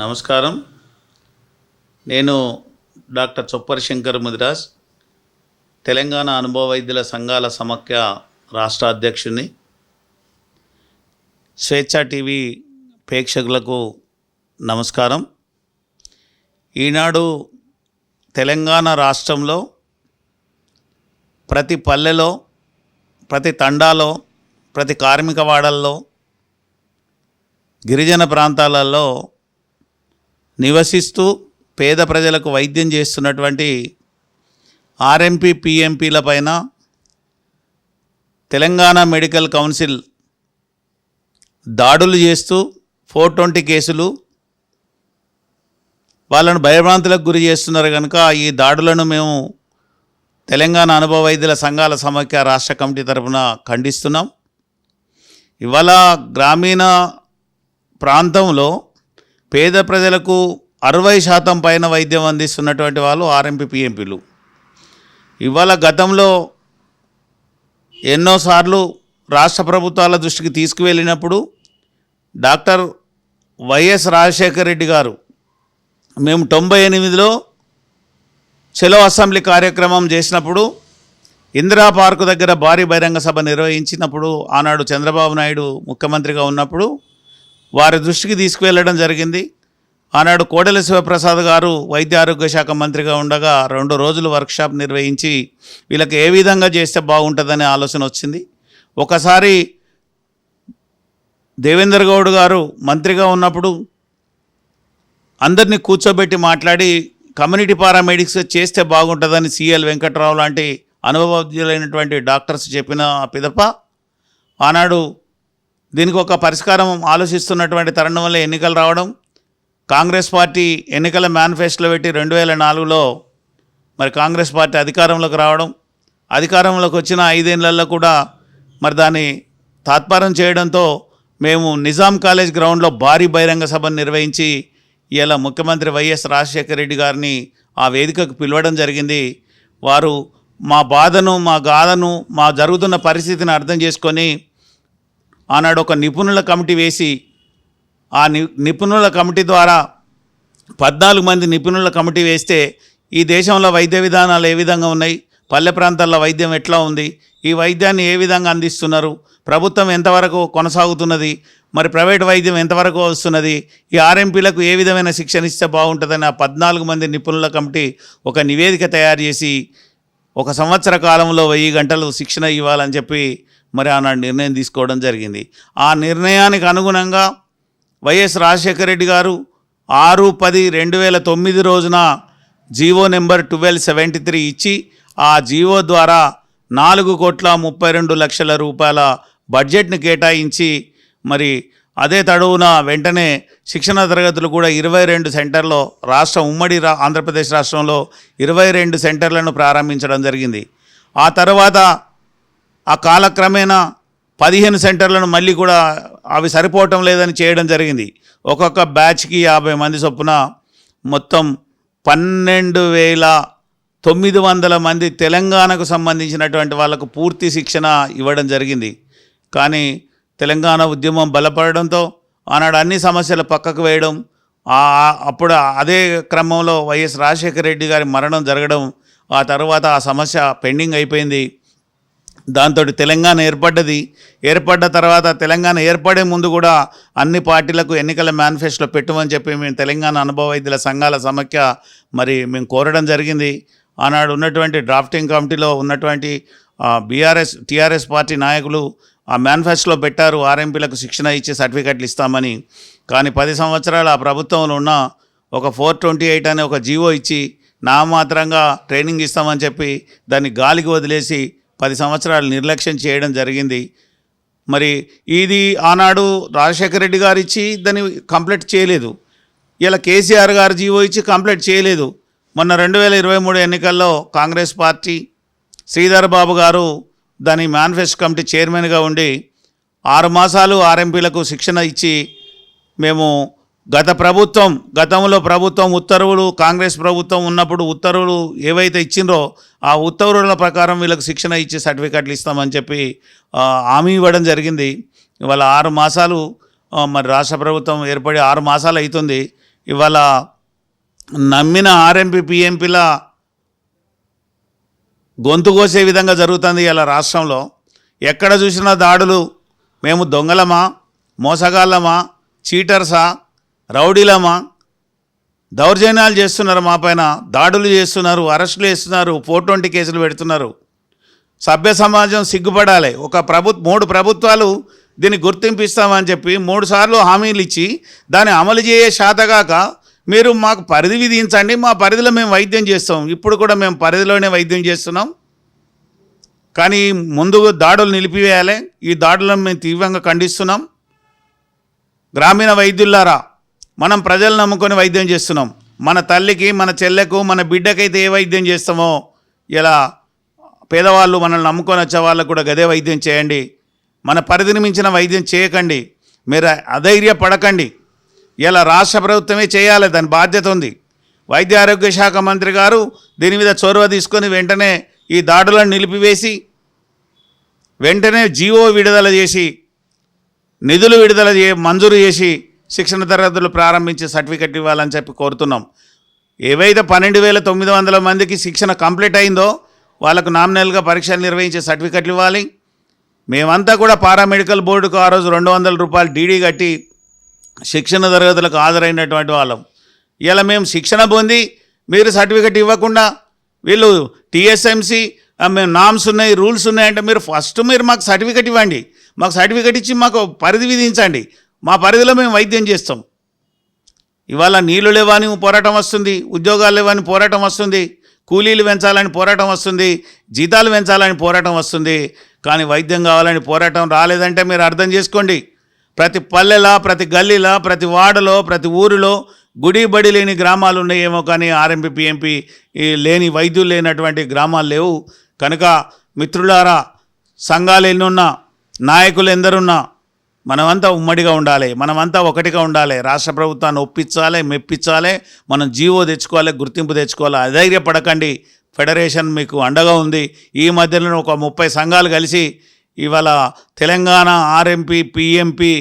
నమస్కారం. నేను డాక్టర్ చొప్పరి శంకర్ ముదిరాజ్ తెలంగాణ అనుభవ వైద్యుల సంఘాల సమాఖ్య రాష్ట్ర అధ్యక్షుని స్వేచ్ఛ టీవీ ప్రేక్షకులకు నమస్కారం. ఈనాడు తెలంగాణ రాష్ట్రంలో ప్రతి పల్లెలో ప్రతి తండాలో ప్రతి కార్మిక వాడల్లో గిరిజన ప్రాంతాలలో నివసిస్తూ పేద ప్రజలకు వైద్యం చేస్తున్నటువంటి ఆర్ఎంపీ పిఎంపీల పైన తెలంగాణ మెడికల్ కౌన్సిల్ దాడులు చేస్తూ ఫోర్ ట్వంటీ కేసులు వాళ్ళను భయభ్రాంతులకు గురి చేస్తున్నారు కనుక ఈ దాడులను మేము తెలంగాణ అనుభవ వైద్యుల సంఘాల సమాఖ్య రాష్ట్ర కమిటీ తరఫున ఖండిస్తున్నాం. ఇవాళ గ్రామీణ ప్రాంతంలో పేద ప్రజలకు అరవై శాతం పైన వైద్యం అందిస్తున్నటువంటి వాళ్ళు ఆర్ఎంపీ పిఎంపీలు. ఇవాళ గతంలో ఎన్నోసార్లు రాష్ట్ర ప్రభుత్వాల దృష్టికి తీసుకువెళ్ళినప్పుడు డాక్టర్ వైఎస్ రాజశేఖర రెడ్డి గారు మేము తొంభై ఎనిమిదిలో చెలో అసెంబ్లీ కార్యక్రమం చేసినప్పుడు ఇందిరా పార్కు దగ్గర భారీ బహిరంగ సభ నిర్వహించినప్పుడు ఆనాడు చంద్రబాబు నాయుడు ముఖ్యమంత్రిగా ఉన్నప్పుడు వారి దృష్టికి తీసుకువెళ్ళడం జరిగింది. ఆనాడు కోడెల శివప్రసాద్ గారు వైద్య ఆరోగ్య శాఖ మంత్రిగా ఉండగా రెండు రోజులు వర్క్షాప్ నిర్వహించి వీళ్ళకి ఏ విధంగా చేస్తే బాగుంటుందనే ఆలోచన వచ్చింది. ఒకసారి దేవేందర్ గౌడ్ గారు మంత్రిగా ఉన్నప్పుడు అందరినీ కూర్చోబెట్టి మాట్లాడి కమ్యూనిటీ పారామెడిక్స్ చేస్తే బాగుంటుందని సిఎల్ వెంకట్రావు లాంటి అనుభవజ్ఞులైనటువంటి డాక్టర్స్ చెప్పిన పిదప. ఆనాడు దీనికి ఒక పరిష్కారం ఆలోచిస్తున్నటువంటి తరుణం వల్ల ఎన్నికలు రావడం కాంగ్రెస్ పార్టీ ఎన్నికల మేనిఫెస్టోలో పెట్టి రెండు వేల నాలుగులో మరి కాంగ్రెస్ పార్టీ అధికారంలోకి రావడం అధికారంలోకి వచ్చిన ఐదేళ్ళలో కూడా మరి దాన్ని తాత్పర్యం చేయడంతో మేము నిజాం కాలేజ్ గ్రౌండ్లో భారీ బహిరంగ సభను నిర్వహించి ఇలా ముఖ్యమంత్రి వైఎస్ రాజశేఖర రెడ్డి గారిని ఆ వేదికకు పిలవడం జరిగింది. వారు మా బాధను మా గాథను మా జరుగుతున్న పరిస్థితిని అర్థం చేసుకొని ఆనాడు ఒక నిపుణుల కమిటీ వేసి ఆ ని నిపుణుల కమిటీ ద్వారా పద్నాలుగు మంది నిపుణుల కమిటీ వేస్తే ఈ దేశంలో వైద్య విధానాలు ఏ విధంగా ఉన్నాయి? పల్లె ప్రాంతాల్లో వైద్యం ఎట్లా ఉంది? ఈ వైద్యాన్ని ఏ విధంగా అందిస్తున్నారు? ప్రభుత్వం ఎంతవరకు కొనసాగుతున్నది? మరి ప్రైవేట్ వైద్యం ఎంతవరకు వస్తున్నది? ఈ ఆర్ఎంపీలకు ఏ విధమైన శిక్షణ ఇస్తే బాగుంటుందని ఆ పద్నాలుగు మంది నిపుణుల కమిటీ ఒక నివేదిక తయారు చేసి ఒక సంవత్సర కాలంలో వెయ్యి గంటలు శిక్షణ ఇవ్వాలని చెప్పి మరి ఆనాడు నిర్ణయం తీసుకోవడం జరిగింది. ఆ నిర్ణయానికి అనుగుణంగా వైఎస్ రాజశేఖర రెడ్డి గారు ఆరు పది రెండు వేల తొమ్మిది రోజున GO number twelve seventy three ఇచ్చి ఆ జీవో ద్వారా నాలుగు కోట్ల ముప్పై రెండు లక్షల రూపాయల బడ్జెట్ని కేటాయించి మరి అదే తడువున వెంటనే శిక్షణ తరగతులు కూడా ఇరవై రెండు సెంటర్లో రాష్ట్రం ఉమ్మడి రా ఆంధ్రప్రదేశ్ రాష్ట్రంలో ఇరవై రెండు సెంటర్లను ప్రారంభించడం జరిగింది. ఆ తర్వాత ఆ కాలక్రమేణా పదిహేను సెంటర్లను మళ్ళీ కూడా అవి సరిపోవటం లేదని చేయడం జరిగింది. ఒక్కొక్క బ్యాచ్కి యాభై మంది చొప్పున మొత్తం పన్నెండు వేల తొమ్మిది వందల మంది తెలంగాణకు సంబంధించినటువంటి వాళ్ళకు పూర్తి శిక్షణ ఇవ్వడం జరిగింది. కానీ తెలంగాణ ఉద్యమం బలపడడంతో ఆనాడు అన్ని సమస్యలు పక్కకు వేయడం అప్పుడు అదే క్రమంలో వైఎస్ రాజశేఖర రెడ్డి గారి మరణం జరగడం ఆ తర్వాత ఆ సమస్య పెండింగ్ అయిపోయింది. దాంతో తెలంగాణ ఏర్పడ్డది. ఏర్పడ్డ తర్వాత తెలంగాణ ఏర్పడే ముందు కూడా అన్ని పార్టీలకు ఎన్నికల మేనిఫెస్టో పెట్టమని చెప్పి మేము తెలంగాణ అనుభవ వైద్యుల సంఘాల సమాఖ్య మరి మేము కోరడం జరిగింది. ఆనాడు ఉన్నటువంటి డ్రాఫ్టింగ్ కమిటీలో ఉన్నటువంటి బీఆర్ఎస్ టీఆర్ఎస్ పార్టీ నాయకులు ఆ మేనిఫెస్టోలో పెట్టారు. ఆర్ఎంపీలకు శిక్షణ ఇచ్చి సర్టిఫికెట్లు ఇస్తామని. కానీ పది సంవత్సరాలు ఆ ప్రభుత్వంలో ఉన్న ఒక ఫోర్ ట్వంటీ ఎయిట్ అనే ఒక జీవో ఇచ్చి నామాత్రంగా ట్రైనింగ్ ఇస్తామని చెప్పి దాన్ని గాలికి వదిలేసి పది సంవత్సరాలు నిర్లక్ష్యం చేయడం జరిగింది. మరి ఇది ఆనాడు రాజశేఖర రెడ్డి గారు ఇచ్చి దాన్ని కంప్లీట్ చేయలేదు. ఇలా కేసీఆర్ గారు జీవో ఇచ్చి కంప్లీట్ చేయలేదు. మొన్న రెండు వేల ఇరవై మూడు ఎన్నికల్లో కాంగ్రెస్ పార్టీ శ్రీధర్ బాబు గారు దాని మేనిఫెస్టో కమిటీ చైర్మన్గా ఉండి ఆరు మాసాలు ఆర్ఎంపీలకు శిక్షణ ఇచ్చి మేము గత ప్రభుత్వం గతంలో ప్రభుత్వం ఉత్తర్వులు కాంగ్రెస్ ప్రభుత్వం ఉన్నప్పుడు ఉత్తర్వులు ఏవైతే ఇచ్చిందో ఆ ఉత్తర్వుల ప్రకారం వీళ్ళకి శిక్షణ ఇచ్చి సర్టిఫికెట్లు ఇస్తామని చెప్పి హామీ ఇవ్వడం జరిగింది. ఇవాళ ఆరు మాసాలు మరి రాష్ట్ర ప్రభుత్వం ఏర్పడి ఆరు మాసాలు అవుతుంది ఇవాళ నమ్మిన ఆర్ఎంపీ పిఎంపీల గొంతు కోసే విధంగా జరుగుతుంది ఇలా రాష్ట్రంలో. ఎక్కడ చూసినా దాడులు మేము దొంగలమా మోసగాళ్ళమా చీటర్సా రౌడీలమా దౌర్జన్యాలు చేస్తున్నారు మా పైన దాడులు చేస్తున్నారు అరెస్టులు చేస్తున్నారు ఫోర్ ట్వంటీ కేసులు పెడుతున్నారు. సభ్య సమాజం సిగ్గుపడాలి. ఒక ప్రభు మూడు ప్రభుత్వాలు దీన్ని గుర్తింపు ఇస్తామని చెప్పి మూడు సార్లు హామీలు ఇచ్చి దాన్ని అమలు చేయ శాతగాక మీరు మాకు పరిధి విధించండి మా పరిధిలో మేము వైద్యం చేస్తాం. ఇప్పుడు కూడా మేము పరిధిలోనే వైద్యం చేస్తున్నాం. కానీ ముందు దాడులు నిలిపివేయాలి. ఈ దాడులను మేము తీవ్రంగా ఖండిస్తున్నాం. గ్రామీణ వైద్యులారా మనం ప్రజలు నమ్ముకొని వైద్యం చేస్తున్నాం. మన తల్లికి మన చెల్లెకు మన బిడ్డకైతే ఏ వైద్యం చేస్తామో ఇలా పేదవాళ్ళు మనల్ని నమ్ముకొని వచ్చే వాళ్ళకు కూడా గదే వైద్యం చేయండి. మన పరిధిని మించిన వైద్యం చేయకండి. మీరు అధైర్య పడకండి ఇలా రాష్ట్ర ప్రభుత్వమే చేయాలి. దాని బాధ్యత ఉంది. వైద్య ఆరోగ్య శాఖ మంత్రి గారు దీని మీద చొరవ తీసుకొని వెంటనే ఈ దాడులను నిలిపివేసి వెంటనే జీవో విడుదల చేసి నిధులు విడుదల చే మంజూరు చేసి శిక్షణ తరగతులు ప్రారంభించి సర్టిఫికెట్ ఇవ్వాలని చెప్పి కోరుతున్నాం. ఏవైతే పన్నెండు వేల తొమ్మిది వందల మందికి శిక్షణ కంప్లీట్ అయిందో వాళ్ళకు నామినల్గా పరీక్షలు నిర్వహించే సర్టిఫికెట్లు ఇవ్వాలి. మేమంతా కూడా పారామెడికల్ బోర్డుకు ఆ రోజు రెండు వందల రూపాయలు డీడీ కట్టి శిక్షణ తరగతులకు హాజరైనటువంటి వాళ్ళం. ఇలా మేము శిక్షణ పొంది మీరు సర్టిఫికెట్ ఇవ్వకుండా వీళ్ళు టీఎస్ఎంసి మేము నామ్స్ ఉన్నాయి రూల్స్ ఉన్నాయంటే మీరు ఫస్ట్ మీరు మాకు సర్టిఫికెట్ ఇవ్వండి. మాకు సర్టిఫికెట్ ఇచ్చి మాకు పరిధి విధించండి. మా పరిధిలో మేము వైద్యం చేస్తాం. ఇవాళ నీళ్ళు లేవని పోరాటం వస్తుంది ఉద్యోగాలు లేవని పోరాటం వస్తుంది కూలీలు పెంచాలని పోరాటం వస్తుంది జీతాలు పెంచాలని పోరాటం వస్తుంది. కానీ వైద్యం కావాలని పోరాటం రాలేదంటే మీరు అర్థం చేసుకోండి. ప్రతి పల్లెలా ప్రతి గల్లీలా ప్రతి వాడలో ప్రతి ఊరిలో గుడి బడి లేని గ్రామాలు ఉన్నాయేమో కానీ ఆర్ఎంపీ పిఎంపీ లేని వైద్యులు లేనటువంటి గ్రామాలు లేవు. కనుక మిత్రులారా సంఘాలు ఎన్నున్నా నాయకులు ఎందరున్నా మనమంతా ఉమ్మడిగా ఉండాలి మనమంతా ఒకటిగా ఉండాలి రాష్ట్ర ప్రభుత్వాన్ని ఒప్పించాలి మెప్పించాలి మనం జీవో తెచ్చుకోవాలి గుర్తింపు తెచ్చుకోవాలి అధైర్యపడకండి. ఫెడరేషన్ మీకు అండగా ఉంది. ఈ మధ్యలో ఒక ముప్పై సంఘాలు కలిసి ఇవాళ తెలంగాణ ఆర్ఎంపీ పిఎంపీ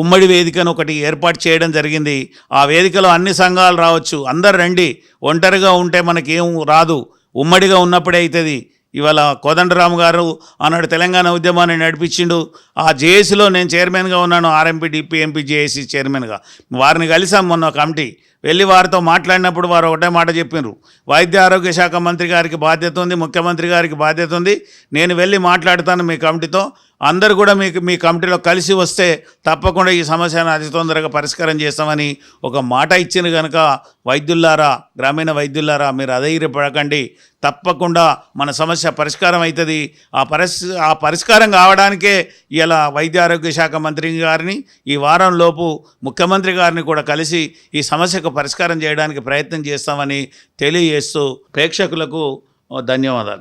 ఉమ్మడి వేదికను ఒకటి ఏర్పాటు చేయడం జరిగింది. ఆ వేదికలో అన్ని సంఘాలు రావచ్చు. అందరు రండి. ఒంటరిగా ఉంటే మనకేం రాదు. ఉమ్మడిగా ఉన్నప్పుడే అవుతుంది ఇవాళ కోదండరాము గారు ఆనాడు తెలంగాణ ఉద్యమాన్ని నడిపించిండు. ఆ జేఏసీలో నేను చైర్మన్గా ఉన్నాను ఆర్ఎంపీ డిపిఎంపీ జేఏసీ చైర్మన్గా. వారిని కలిసాం మొన్న కమిటీ. వెళ్ళి వారితో మాట్లాడినప్పుడు వారు ఒకటే మాట చెప్పినారు. వైద్య ఆరోగ్య శాఖ మంత్రి గారికి బాధ్యత ఉంది ముఖ్యమంత్రి గారికి బాధ్యత ఉంది. నేను వెళ్ళి మాట్లాడతాను మీ కమిటీతో. అందరు కూడా మీకు మీ కమిటీలో కలిసి వస్తే తప్పకుండా ఈ సమస్యను అతి తొందరగా పరిష్కారం చేస్తామని ఒక మాట ఇచ్చిన కనుక వైద్యులారా గ్రామీణ వైద్యులారా మీరు అధైర్యపడకండి. తప్పకుండా మన సమస్య పరిష్కారం అవుతుంది. ఆ పరిస్ ఆ పరిష్కారం కావడానికే ఇలా వైద్య ఆరోగ్య శాఖ మంత్రి గారిని ఈ వారంలోపు ముఖ్యమంత్రి గారిని కూడా కలిసి ఈ సమస్యకు సమస్యకు పరిష్కారం చేయడానికి ప్రయత్నం చేస్తామని తెలియజేస్తూ ప్రేక్షకులకు ధన్యవాదాలు.